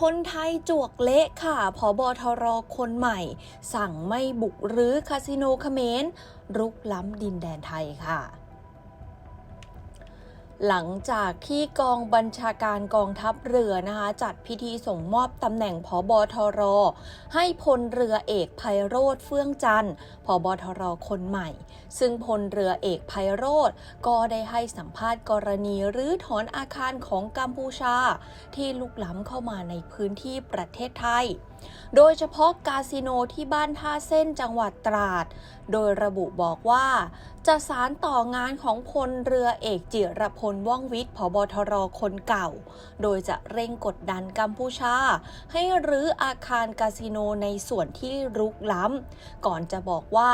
คนไทยจวกเละค่ะพอบอทรคนใหม่ สั่งไม่บุกรื้อคาสิโนเขมรรุกล้ำดินแดนไทยค่ะ หลังจากที่กองบัญชาการกองทัพเรือนะคะ จัดพิธีส่งมอบตำแหน่งผอบอทร ให้พลเรือเอกไพโรธเฟื่องจันทร์ผอบอทรคนใหม่ ซึ่งพลเรือเอกไพโรธก็ได้ให้สัมภาษณ์กรณีรื้อถอนอาคารของกัมพูชา ที่ลุกล้ำเข้ามาในพื้นที่ประเทศไทย โดยเฉพาะคาสิโนที่บ้านท่าเส้นจังหวัดตราด โดยระบุบอกว่า จะสารต่องานของพลเรือเอกจิรพลว่องวิทย์ผบทรคนเก่า โดยจะเร่งกดดันกัมพูชา ให้รื้ออาคารคาสิโนในส่วนที่รุกล้ำ ก่อนจะบอกว่า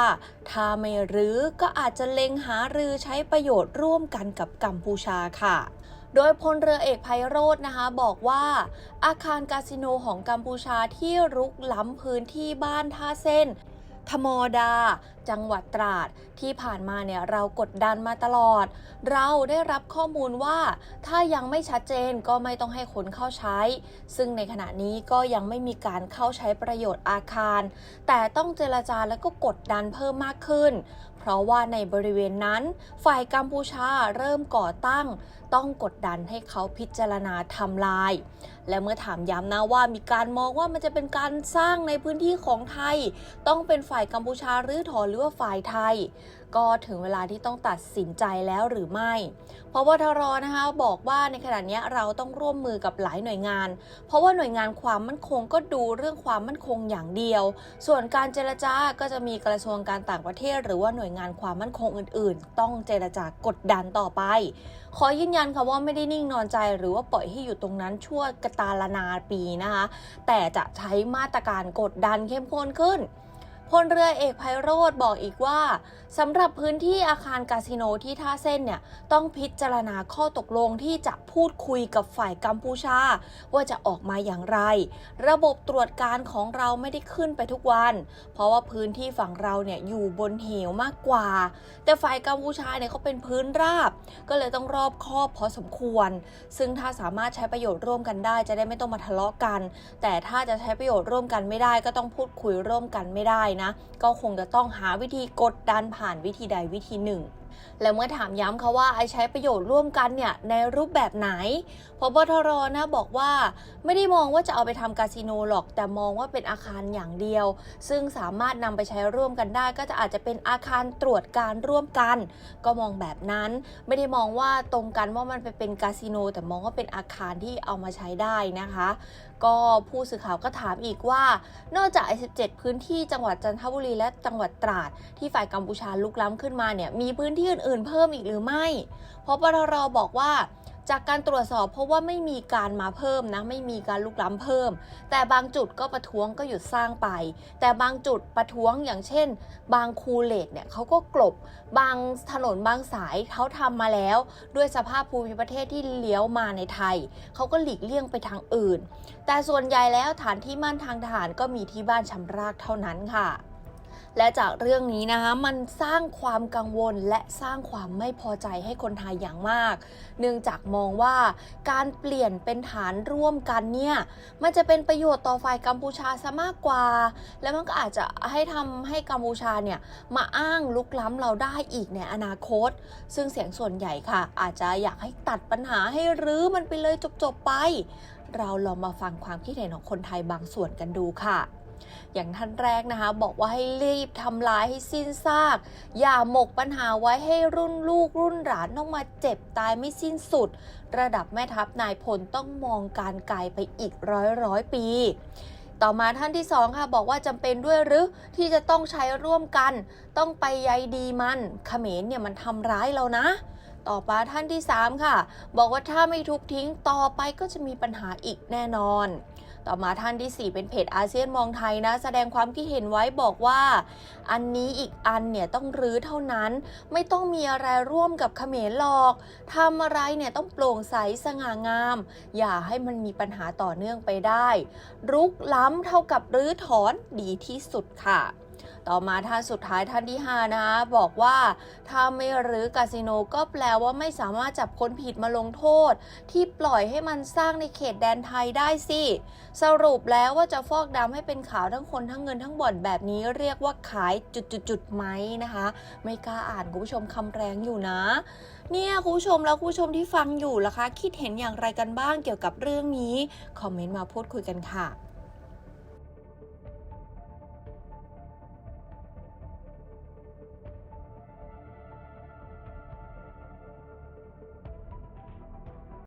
ถ้าไม่รื้อก็อาจจะเล็งหารือใช้ประโยชน์ร่วมกันกับกัมพูชาค่ะโดยพลเรือเอกไพโรจน์นะคะบอกว่า อาคารคาสิโนของกัมพูชาที่รุกล้ำพื้นที่บ้านท่าเส้น ทมดา จังหวัดตราดที่ผ่านมาเนี่ยเรากดดันมาตลอด เราได้รับข้อมูลว่า ถ้ายังไม่ชัดเจนก็ไม่ต้องให้คนเข้าใช้ ซึ่งในขณะนี้ก็ยังไม่มีการเข้าใช้ประโยชน์อาคาร แต่ต้องเจรจาและก็กดดันเพิ่มมากขึ้น เพราะว่าในบริเวณนั้น ฝ่ายกัมพูชาเริ่มก่อตั้ง ต้องกดดันให้เขาพิจารณาทำลาย และเมื่อถามย้ำนะว่ามีการมองว่ามันจะเป็นการสร้างในพื้นที่ของไทยต้องเป็นฝ่าย่ายกัมพูชาหรือถอนหรือว่าฝ่ายไทย ก็ถึงเวลาที่ต้องตัดสินใจแล้วหรือไม่เพราะว่าทรนะคะบอกว่าในขณะนี้เราต้องร่วมมือกับหลายหน่วยงาน เพราะว่าหน่วยงานความมั่นคงก็ดูเรื่องความมั่นคงอย่างเดียว ส่วนการเจรจาก็จะมีกระทรวงการต่างประเทศ หรือว่าหน่วยงานความมั่นคงอื่น ๆ ต้องเจรจากดดันต่อไป ขอยืนยันค่ะว่าไม่ได้นิ่งนอนใจ หรือว่าปล่อยให้อยู่ตรงนั้นชั่วกระตาลนาปีนะคะแต่จะใช้มาตรการกดดันเข้มข้นขึ้น ลเรือเอกไพโรธบอกอีกว่าสำหรับพื้นที่อาคารคาสิโนที่ท่าเส้นเนี่ยต้องพิจารณาข้อตกลงที่จะพูดคุยกับฝ่ายกัมพูชา ว่าจะออกมาอย่างไร ระบบตรวจการของเราไม่ได้ขึ้นไปทุกวัน เพราะว่าพื้นที่ฝั่งเราเนี่ยอยู่บนเหวมากกว่า แต่ฝ่ายกัมพูชาเนี่ยเขาเป็นพื้นราบ ก็เลยต้องรอบคอบพอสมควร ซึ่งถ้าสามารถใช้ประโยชน์ร่วมกันได้ จะได้ไม่ต้องมาทะเลาะกัน แต่ถ้าจะใช้ประโยชน์ร่วมกันไม่ได้ก็ต้องพูดคุยร่วมกันไม่ได้นะก็คงจะต้องหาวิธีกดดันผ่านวิธีใดวิธีหนึ่ง และเมื่อถามย้ำเขาว่าไอใช้ประโยชน์ร่วมกันเนี่ยในรูปแบบไหนพบทรนะบอกว่าไม่ได้มองว่าจะเอาไปทำคาสิโนหรอก แต่มองว่าเป็นอาคารอย่างเดียว ซึ่งสามารถนำไปใช้ร่วมกันได้ ก็จะอาจจะเป็นอาคารตรวจการร่วมกัน ก็มองแบบนั้น ไม่ได้มองว่าตรงกันว่ามันไปเป็นคาสิโน แต่มองว่าเป็นอาคารที่เอามาใช้ได้นะคะ ก็ผู้สื่อข่าวก็ถามอีกว่า นอกจากไอ้17 พื้นที่จังหวัดจันทบุรีและจังหวัดตราดที่ฝ่ายกัมพูชาลุกล้ำขึ้นมาเนี่ยมีพื้นที่อื่นๆเพิ่มอีกหรือไม่เพราะปตรบอกว่าจากการตรวจสอบเพราะว่าไม่มีการมาเพิ่มนะ ไม่มีการลุกล้ำเพิ่ม แต่บางจุดก็ประท้วงก็หยุดสร้างไป แต่บางจุดประท้วงอย่างเช่น บางคูเลตเนี่ยเขาก็กลบบางถนนบางสายเขาทำมาแล้ว ด้วยสภาพภูมิประเทศที่เลี้ยวมาในไทย เขาก็หลีกเลี่ยงไปทางอื่น แต่ส่วนใหญ่แล้วฐานที่มั่นทางทหารก็มีที่บ้านชำรากเท่านั้นค่ะ และจากเรื่องนี้นะคะมันสร้างความกังวลและสร้างความไม่พอใจให้คนไทยอย่างมาก เนื่องจากมองว่าการเปลี่ยนเป็นฐานร่วมกันเนี่ยมันจะเป็นประโยชน์ต่อฝ่ายกัมพูชาซะมากกว่า แล้วมันก็อาจจะให้ทำให้กัมพูชาเนี่ยมาอ้างลุกล้ำเราได้อีกในอนาคต ซึ่งเสียงส่วนใหญ่ค่ะ อาจจะอยากให้ตัดปัญหาให้รื้อมันไปเลยจบๆไป เราลองมาฟังความคิดเห็นของคนไทยบางส่วนกันดูค่ะ อย่างท่านแรกนะคะ บอกว่าให้รีบทำลายให้สิ้นซาก อย่าหมกปัญหาไว้ให้รุ่นลูกรุ่นหลานต้องมาเจ็บตายไม่สิ้นสุด ระดับแม่ทัพนายพลต้องมองการไกลไปอีกร้อยร้อยปีต่อมาท่านที่สองค่ะบอกว่าจำเป็นด้วยหรือที่จะต้องใช้ร่วมกัน ต้องไปใยดีมันเขมรเนี่ยมันทำร้ายเรานะ ต่อมาท่านที่ 3 ค่ะ บอกว่าถ้าไม่ทุบทิ้งต่อไปก็จะมีปัญหาอีกแน่นอน ต่อมาท่านที่ 4 เป็นเพจอาเซียนมองไทยนะ แสดงความคิดเห็นไว้บอกว่า อันนี้อีกอันเนี่ยต้องรื้อเท่านั้น ไม่ต้องมีอะไรร่วมกับเขมรหรอกทำอะไรเนี่ยต้องโปร่งใสสง่างาม อย่าให้มันมีปัญหาต่อเนื่องไปได้ รุกล้ำเท่ากับรื้อถอนดีที่สุดค่ะ ต่อมาท่านสุดท้ายท่านที่5นะคะบอกว่าถ้าไม่รื้อคาสิโนก็แปลว่าไม่สามารถจับคนผิดมาลงโทษ ที่ปล่อยให้มันสร้างในเขตแดนไทยได้สิ สรุปแล้วว่าจะฟอกดำให้เป็นขาวทั้งคนทั้งเงินทั้งบ่อนแบบนี้เรียกว่าขายจุดๆๆไหมนะคะ ไม่กล้าอ่านคุณผู้ชมคำแรงอยู่นะเนี่ยคุณผู้ชมแล้วคุณผู้ชมที่ฟังอยู่ล่ะคะ คิดเห็นอย่างไรกันบ้างเกี่ยวกับเรื่องนี้ คอมเมนต์มาพูดคุยกันค่ะ